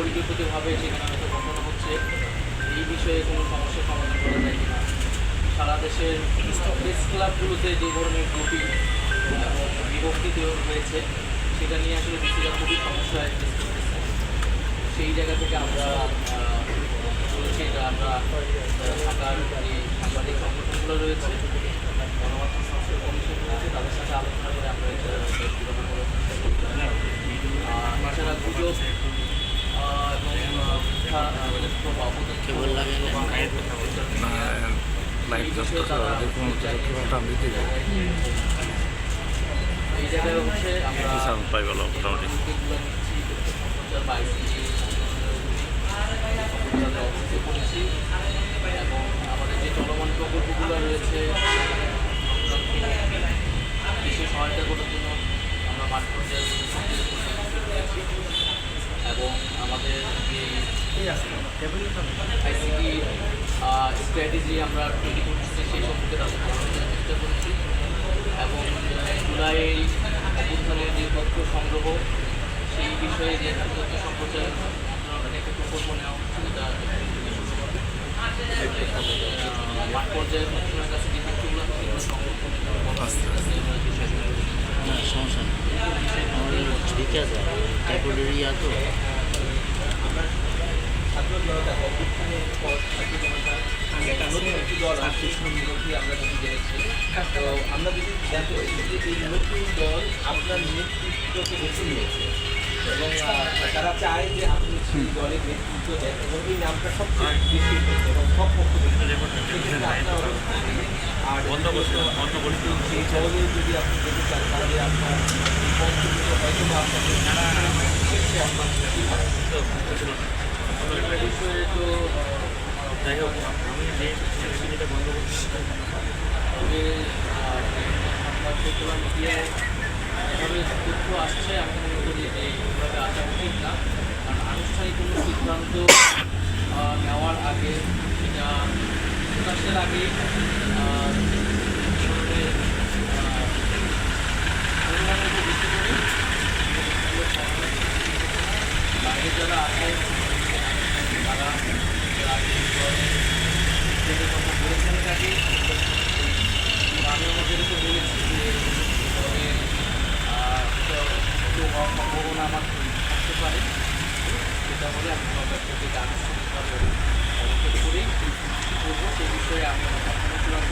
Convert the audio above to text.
পরিকল্পিতভাবে সেখানে হয়তো ঘটনা হচ্ছে, এই বিষয়ে কোনো সমস্যার সমাধান করা যায় কিনা? সারা দেশের প্রেস ক্লাবগুলোতে যে ধরনের এবং বিভক্তি হয়েছে, সেটা নিয়ে আসলে ডিসিরা খুবই face সেই জায়গা থেকে আমরা বলেছি যে আমরা ঢাকার যে সাংবাদিক সংগঠনগুলো রয়েছে পাই গেল মোটামুটি উদ্যোগগুলো নিচ্ছি তথ্য সম্প্রচার বা ICT সম্প্রচারের অফিসে করেছি এবং আমাদের যে চলমান প্রকল্পগুলো রয়েছে বিশেষ সহায়তা করার জন্য আমরা মাঠ পর্যায়ে এবং আমাদের যে আইসিটি স্ট্র্যাটেজি আমরা তৈরি করতেছি সেই সম্পর্কে তাদের চেষ্টা করেছি। এবং জুলাই অভ্যুত্থানের যে তথ্য সংগ্রহ সেই বিষয়ে যে তথ্য সম্প্রচার একটা প্রকল্প নেওয়া হচ্ছে যেটা মাঠ পর্যায়ের মানুষের কাছে যে তথ্যগুলো সংরক্ষণের জন্য আস্তে আস্তে। আমরা বিষয়গুলো না সমস্যা নেই আমাদের ঠিক আছে ক্যাপোডেরিয়া তো ছাত্র জনতা অভ্যুত্থানের পর ছাত্র জনতা একটা নতুন একটি দল আসছে সম্প্রতি আমরা যদি যদি পারি যে এই নতুন দল আপনার নেতৃত্বকে বেছে নিয়েছে এবং তারা চায় যে আপনি সেই দলের নেতৃত্ব দেন এবং এই নামটা সবচেয়ে বেশি এবং সব পক্ষ? আর যদি যদি আপনি যেতে চান তাহলে আপনার যাই হোক আমি যে ছেলেটা বন্ধ তথ্য আসছে আমি মনে করি যে এইভাবে আসা না কারণ আনুষ্ঠানিক কোনো সিদ্ধান্ত নেওয়ার আগে সেটা প্রকাশের আগে আছে তারা যেটা কথা বলেছেন আমি আমাদেরকে বলেছি যে সম্ভাবনা আমার থাকতে পারে সেটা হলে আমি সরকার থেকে আনুষ্ঠানিকভাবে পদক্ষেপ করেই করব সে বিষয়ে আমি এখনও